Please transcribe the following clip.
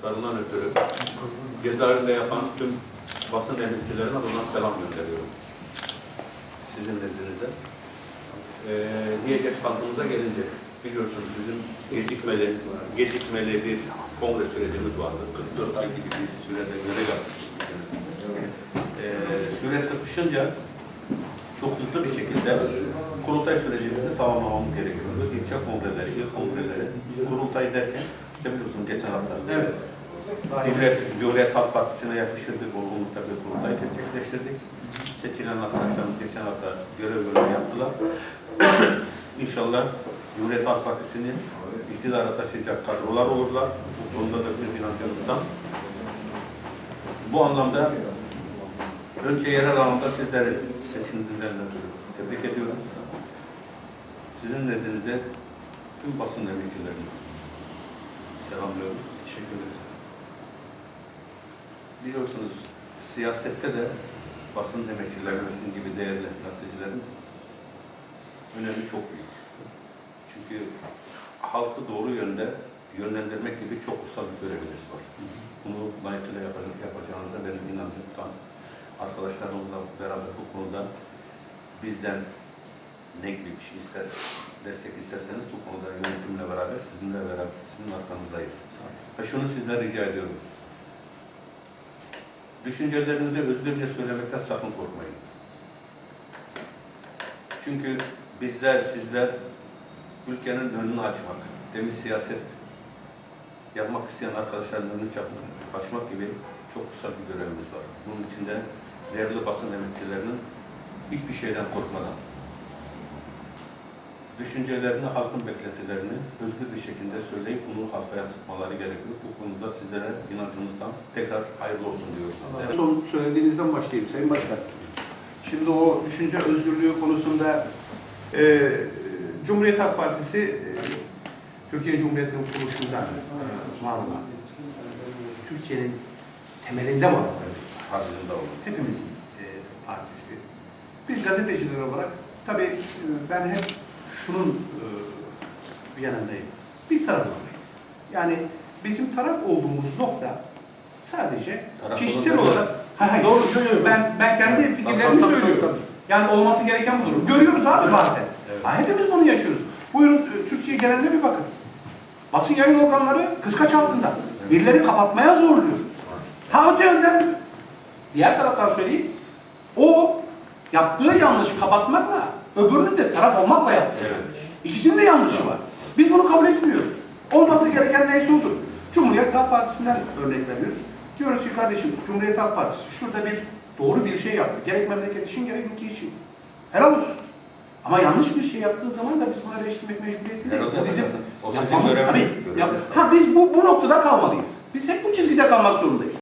yaptıklarından ötürü cezaevinde yapan tüm basın emekçilerine buradan selam gönderiyorum. Sizin nezdinizde. Ee, niye geç kaldığımıza gelince biliyorsunuz bizim gecikmeli, gecikmeli bir kongre sürecimiz vardı. 44 ay gibi bir sürede görev yapmıştık. Ee, süre sıkışınca çok hızlı bir şekilde kurultay sürecimizi tamamlamamız gerekiyordu. İlçe kongreleri, il kongreleri, kurultay derken işte biliyorsunuz geçen hafta Evet. Cumhuriyet, Cumhuriyet Halk Partisi'ne yapıştırdık, olgunlukta bir kurultay gerçekleştirdik. Seçilen arkadaşlarımız geçen hafta görev görev yaptılar. İnşallah Cumhuriyet Halk Partisi'nin iktidara taşıyacak kadrolar olurlar. Bu konuda da bizim inancımız tam. Bu anlamda önce yerel alanda sizleri seçimlerinden ötürü tebrik ediyorum. Sizin nezdinizde tüm basın emekçilerini selamlıyoruz. Teşekkür ederiz. Biliyorsunuz siyasette de basın emekçilerimizin gibi değerli gazetecilerin önemi çok büyük. Çünkü halkı doğru yönde yönlendirmek gibi çok kutsal bir göreviniz var. Bunu layıkıyla yapacak, yapacağınıza benim inancım tam. Arkadaşlarımızla beraber bu konuda bizden ne gibi bir şey ister, destek isterseniz bu konuda yönetimle beraber sizinle beraber sizin arkanızdayız. Ve şunu sizden rica ediyorum. Düşüncelerinizi özgürce söylemekten sakın korkmayın. Çünkü bizler, sizler ülkenin önünü açmak, demin siyaset yapmak isteyen arkadaşların önünü açmak gibi çok kısa bir görevimiz var. Bunun için de değerli basın emekçilerinin hiçbir şeyden korkmadan düşüncelerini, halkın beklentilerini özgür bir şekilde söyleyip bunu halka yansıtmaları gerekiyor. Bu konuda sizlere inancımızdan tekrar hayırlı olsun diyoruz. sizlere. Son söylediğinizden başlayayım Sayın Başkan. Şimdi o düşünce özgürlüğü konusunda e, Cumhuriyet Halk Partisi e, Türkiye Cumhuriyeti'nin kuruluşundan var olan Türkiye'nin temelinde var olan olun. hepimizin e, partisi. Biz gazeteciler olarak tabii e, ben hep şunun e, bir yanındayım. Biz taraf olamayız. Yani bizim taraf olduğumuz nokta sadece Taraf kişisel olarak Ha, hayır, doğru söylüyorum. Ben ben kendi fikirlerimi tabii, tabii, söylüyorum. Yani olması gereken budur. Görüyoruz abi bazen. Evet. Ha, hepimiz bunu yaşıyoruz. Buyurun e, Türkiye geneline bir bakın. Basın yayın organları kıskaç altında. Birileri kapatmaya zorluyor. Ha öte yönden diğer taraftan söyleyeyim. O yaptığı yanlış kapatmakla öbürünün de taraf olmakla yaptı. Evet. İkisinin de yanlışı var. Biz bunu kabul etmiyoruz. Olması gereken neyse odur. Cumhuriyet Halk Partisi'nden örnek veriyoruz. Diyoruz ki kardeşim Cumhuriyet Halk Partisi şurada bir doğru bir şey yaptı. Gerek memleket için gerek ülke için. Helal olsun. Ama yanlış bir şey yaptığı zaman da biz bunu eleştirmek mecburiyetindeyiz. Bu bizim yapmamız- yap- tabii. ha, biz bu, bu noktada kalmalıyız. Biz hep bu çizgide kalmak zorundayız.